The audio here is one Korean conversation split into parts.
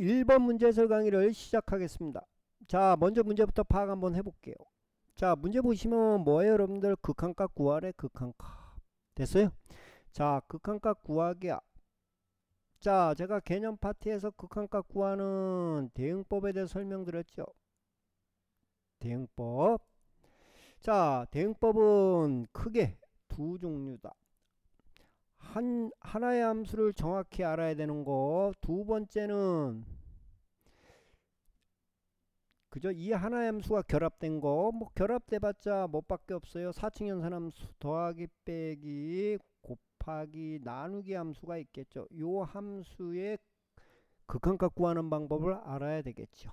1번 문제설 강의를 시작하겠습니다. 자, 먼저 문제부터 파악 한번 해볼게요. 자, 문제 보시면 뭐예요, 여러분들? 극한값 구하래, 극한값. 됐어요? 자, 극한값 구하기야. 자, 제가 개념 파트에서 극한값 구하는 대응법에 대해 설명드렸죠. 대응법. 자, 대응법은 크게 두 종류다. 한 하나의 함수를 정확히 알아야 되는 거. 두 번째는 그죠? 이 하나의 함수가 결합된 거. 뭐 결합돼봤자 뭐밖에 없어요. 4층 연산함수 더하기 빼기 곱하기 나누기 함수가 있겠죠. 요 함수의 극한값 구하는 방법을 알아야 되겠죠.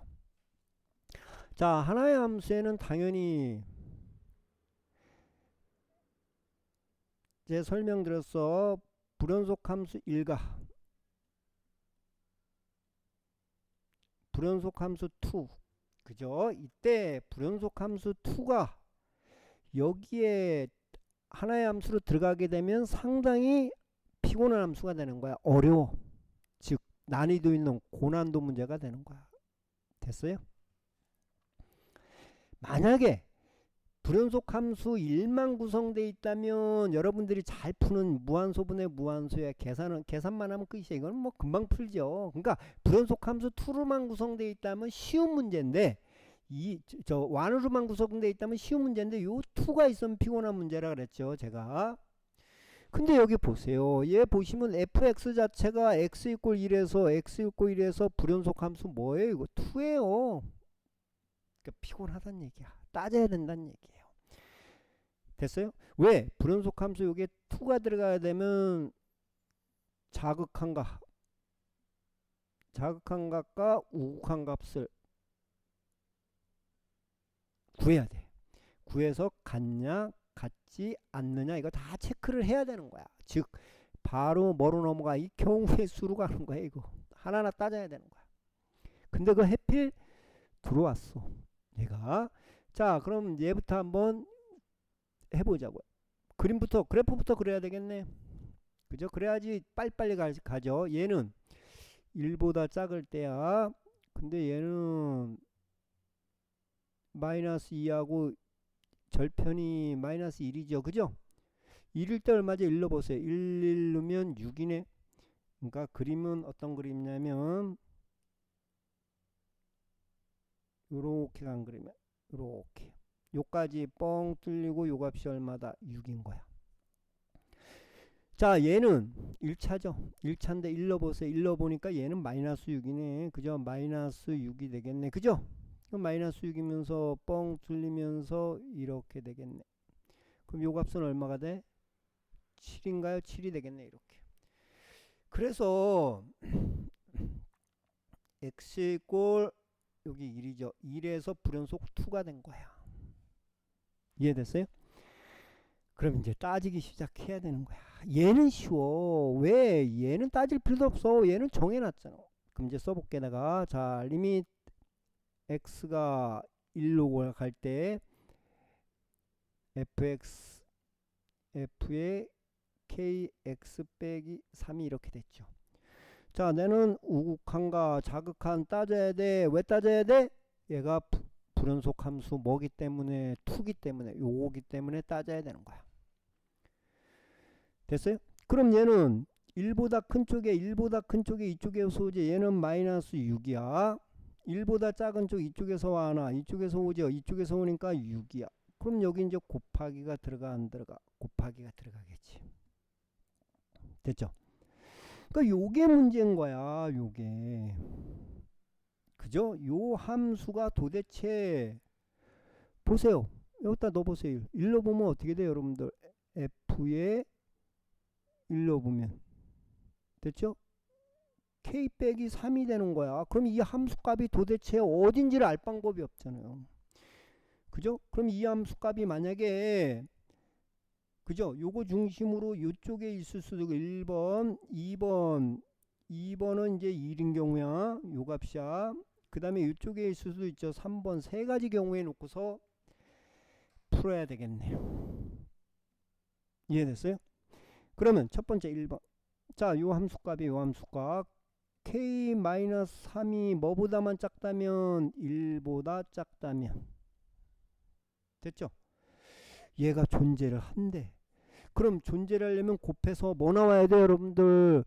자, 하나의 함수에는 당연히 제 설명드렸어. 불연속 함수 1과 불연속 함수 2 그죠? 이때 불연속 함수 2가 여기에 하나의 함수로 들어가게 되면 상당히 피곤한 함수가 되는 거야. 어려워. 즉 난이도 있는 고난도 문제가 되는 거야. 됐어요? 만약에 불연속 함수 1만 구성되어 있다면 여러분들이 잘 푸는 무한소분의 무한소야 계산은 계산만 하면 끝이야 이건 뭐 금방 풀죠. 그러니까 불연속 함수 2로만 구성되어 있다면 쉬운 문제인데 이저 완으로만 구성되어 있다면 쉬운 문제인데 요 2가 있으면 피곤한 문제라 그랬죠 제가. 근데 여기 보세요. 얘 보시면 fx 자체가 x 이꼴 1에서 x 이꼴 1에서 불연속 함수 뭐예요? 이거 2예요. 그러니까 피곤하단 얘기야. 따져야 된다는 얘기예요. 됐어요? 왜? 불연속 함수 요게 2가 들어가야 되면 자극한 값 자극한 값과 우극한 값을 구해야 돼. 구해서 같냐 같지 않느냐 이거 다 체크를 해야 되는 거야. 즉 바로 뭐로 넘어가 이 경우의 수로 가는 거야 이거 하나하나 따져야 되는 거야. 근데 그 해필 들어왔어. 얘가 자 그럼 얘부터 한번 해보자고요. 그림부터 그래프부터 그려야 되겠네. 그죠? 그래야지 빨리빨리 가, 가죠. 얘는 1보다 작을 때야. 근데 얘는 마이너스 2하고 절편이 마이너스 1이죠. 그죠? 1일 때 얼마죠? 1로 보세요. 1, 1 넣으면 6이네. 그러니까 그림은 어떤 그림이냐면 요렇게 간 그리면 요렇게 요까지 뻥 뚫리고 요 값이 얼마다 6인 거야. 자 얘는 1차죠. 1차인데 1로 보세요. 1로 보니까 얘는 마이너스 6이네. 그죠? 마이너스 6이 되겠네. 그죠? 그럼 마이너스 6이면서 뻥 뚫리면서 이렇게 되겠네. 그럼 요 값은 얼마가 돼? 7인가요? 7이 되겠네 이렇게. 그래서 x 꼴 여기 1이죠. 1에서 불연속 2가 된 거야. 이해됐어요? 그럼 이제 따지기 시작해야 되는 거야. 얘는 쉬워. 왜? 얘는 따질 필요도 없어. 얘는 정해놨잖아. 그럼 이제 써볼게 내가. 자, 리밋 x가 1로 갈 때 fx f의 kx 빼기 3이 이렇게 됐죠. 자, 내는 우극한가 자극한 따져야 돼. 왜 따져야 돼? 얘가 부, 불연속 함수 뭐기 때문에 투기 때문에 요거기 때문에 따져야 되는 거야. 됐어요? 그럼 얘는 1보다 큰 쪽에 1보다 큰 쪽에 이쪽에서 오지 얘는 마이너스 6이야. 1보다 작은 쪽 이쪽에서 와나 이쪽에서 오죠. 이쪽에서 오니까 6이야. 그럼 여기 이제 곱하기가 들어가 안 들어가? 곱하기가 들어가겠지. 됐죠? 그러니까 요게 문제인 거야. 요게. 그죠? 요 함수가 도대체 보세요. 여기다 넣어 보세요. 1로 보면 어떻게 돼요, 여러분들? f의 1로 보면 됐죠? k 빼기 3이 되는 거야. 그럼 이 함수값이 도대체 어딘지를 알 방법이 없잖아요. 그죠? 그럼 이 함수값이 만약에 그죠? 요거 중심으로 요쪽에 있을 수도 있고 1번, 2번, 2번은 이제 1인 경우야. 요 값이야. 그 다음에 이쪽에 있을 수도 있죠. 3번 세 가지 경우에 놓고서 풀어야 되겠네요. 이해됐어요? 그러면 첫 번째 1번. 자, 요 함수값이 요 함수값. k 마이너스 3이 뭐보다만 작다면 1보다 작다면 됐죠? 얘가 존재를 한대. 그럼 존재를 하려면 곱해서 뭐 나와야 돼요, 여러분들?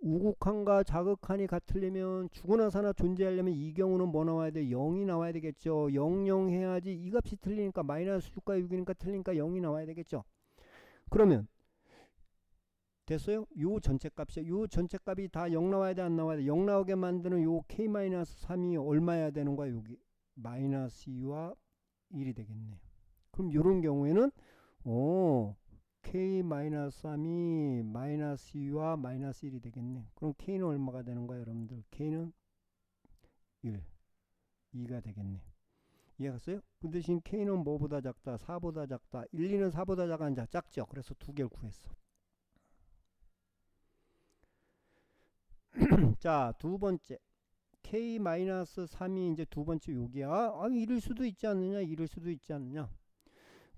우극한과 자극한이 같으려면 죽으나 사나 존재하려면 이 경우는 뭐 나와야 돼? 0이 나와야 되겠죠. 0, 0 해야지 이 값이 틀리니까 마이너스 6과 6이니까 틀리니까 0이 나와야 되겠죠. 그러면 됐어요? 요 전체 값이요. 요 전체 값이 다 0 나와야 돼, 안 나와야 돼? 0 나오게 만드는 요 k-3이 얼마야 되는 거야, 여기? 마이너스 2와 1이 되겠네. 그럼 요런 경우에는 오, k-3이 마이너스 2와 마이너스 1이 되겠네. 그럼 k는 얼마가 되는 거야, 여러분들? k는 1, 2가 되겠네. 이해갔어요? 그 대신 k는 뭐보다 작다? 4보다 작다. 1, 2는 4보다 작아, 자 작죠? 그래서 두 개를 구했어. 자, 두 번째. k-3이 이제 두 번째 여기야. 아, 이럴 수도 있지 않느냐? 이럴 수도 있지 않느냐?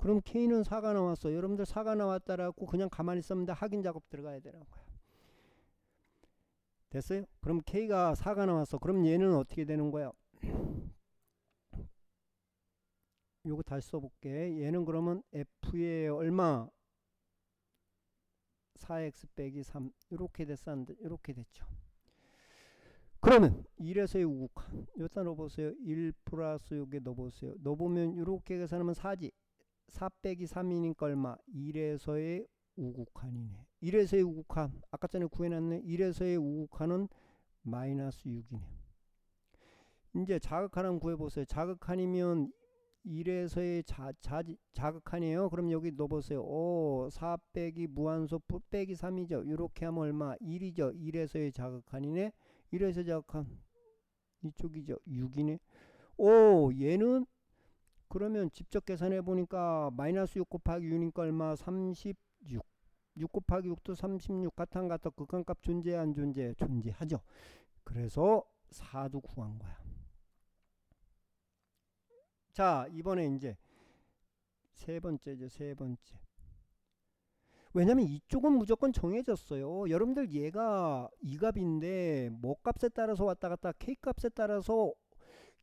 그럼 k는 4가 나왔어. 여러분들 4가 나왔다라고 그냥 가만히 있으면 돼. 확인 작업 들어가야 되는 거야. 됐어요? 그럼 k가 4가 나왔어. 그럼 얘는 어떻게 되는 거야? 요거 다시 써볼게. 얘는 그러면 f의 얼마? 4x 빼기 3 이렇게 됐었는데 이렇게 됐죠. 그러면 1에서의 우극한 여기다 넣어보세요. 1 플러스 여기 넣어보세요. 넣어보면 이렇게 계산하면 4지. 4 빼기 3이니까 얼마? 1에서의 우극한이네. 1에서의 우극한 아까 전에 구해놨네. 1에서의 우극한은 마이너스 6이네. 이제 자극한은 구해보세요. 자극한이면 1에서의 자, 자, 자극한이에요. 그럼 여기 넣어보세요. 오, 4 빼기 무한소 빼기 3이죠. 이렇게 하면 얼마? 1이죠. 1에서의 자극한이네. 1에서 자극한 이쪽이죠. 6이네. 오, 얘는 그러면 직접 계산해 보니까 마이너스 6 곱하기 6이니까 얼마? 36. 6 곱하기 6도 36 같은 같아 극한값 존재 안 존재? 존재하죠. 그래서 4도 구한 거야. 자, 이번에 이제 세 번째죠. 세 번째. 왜냐면 이쪽은 무조건 정해졌어요. 여러분들 얘가 이 값인데 뭐 값에 따라서 왔다 갔다 k 값에 따라서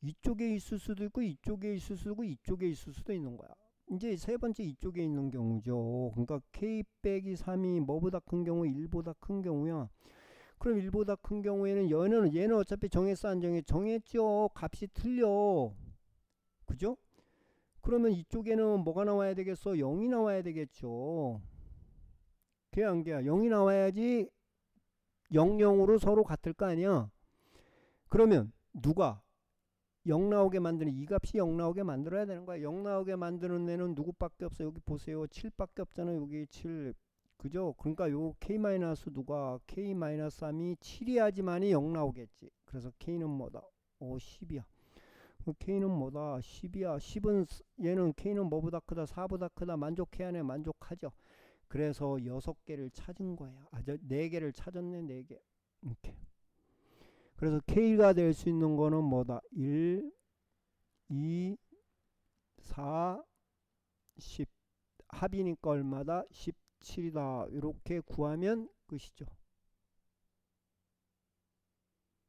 이쪽에 있을 수도 있고 이쪽에 있을 수도 있고 이쪽에 있을 수도 있는 거야. 이제 세 번째 이쪽에 있는 경우죠. 그러니까 k 빼기 3이 뭐보다 큰 경우 1보다 큰 경우야. 그럼 1보다 큰 경우에는 얘는 얘는 어차피 정했어 안 정해 정했죠. 값이 틀려. 그죠? 그러면 이쪽에는 뭐가 나와야 되겠어? 0이 나와야 되겠죠. 걔야? 0이 나와야지 0, 0으로 서로 같을 거 아니야. 그러면 누가 0 나오게 만드는 이 값이 0 나오게 만들어야 되는 거야. 0 나오게 만드는 애는 누구밖에 없어. 여기 보세요. 7밖에 없잖아. 여기 7. 그죠? 그러니까 요 k 마이너스 누가 k 마이너스 3이 7이야지만이 0 나오겠지. 그래서 k는 뭐다? 오 10이야. k는 뭐다? 10이야. 10은 얘는 k는 뭐보다 크다? 4보다 크다. 만족해야 하네. 만족하죠. 그래서 6개를 찾은 거야. 아, 저 4개를 찾았네. 4개. 이렇게. 그래서 k가 될 수 있는 거는 뭐다? 1 2 4 10 합이니까 얼마다? 17이다. 이렇게 구하면 끝이죠.